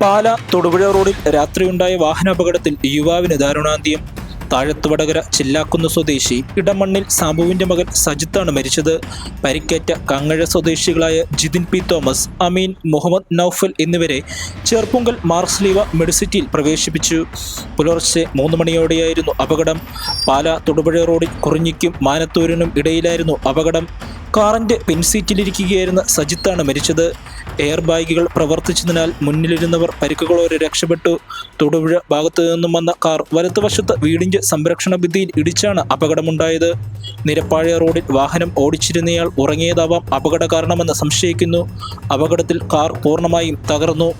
പാല തൊടുപുഴ റോഡിൽ രാത്രിയുണ്ടായ വാഹനാപകടത്തിൽ യുവാവിന് ദാരുണാന്ത്യം. താഴത്തുവടകര ചില്ലാക്കുന്ന് സ്വദേശി ഇടമണ്ണിൽ സാബുവിന്റെ മകൻ സജിത്താണ് മരിച്ചത്. പരിക്കേറ്റ കങ്ങഴ സ്വദേശികളായ ജിതിൻ പി തോമസ് അമീൻ മുഹമ്മദ് നൌഫൽ എന്നിവരെ ചെർപ്പുങ്കൽ മാർസ്ലീവ മെഡിസിറ്റിയിൽ പ്രവേശിപ്പിച്ചു. പുലർച്ചെ മൂന്ന് മണിയോടെയായിരുന്നു അപകടം. പാല തൊടുപുഴ റോഡിൽ കുറിഞ്ഞിക്കും മാനത്തൂരിനും ഇടയിലായിരുന്നു അപകടം. കാറിന്റെ പിൻസീറ്റിലിരിക്കുകയായിരുന്ന സജിത്താണ് മരിച്ചത്. എയർ ബാഗുകൾ പ്രവർത്തിച്ചതിനാൽ മുന്നിലിരുന്നവർ പരിക്കുകളോടെ രക്ഷപ്പെട്ടു. തൊടുപുഴ ഭാഗത്തു നിന്നും വന്ന കാർ വലത്തുവശത്ത് വീടിന്റെ സംരക്ഷണ ഭിത്തിയിൽ ഇടിച്ചാണ് അപകടമുണ്ടായത്. നിരപ്പാഴ റോഡിൽ വാഹനം ഓടിച്ചിരുന്നയാൾ ഉറങ്ങിയതാവാം അപകട കാരണമെന്ന് സംശയിക്കുന്നു. അപകടത്തിൽ കാർ പൂർണമായും തകർന്നു.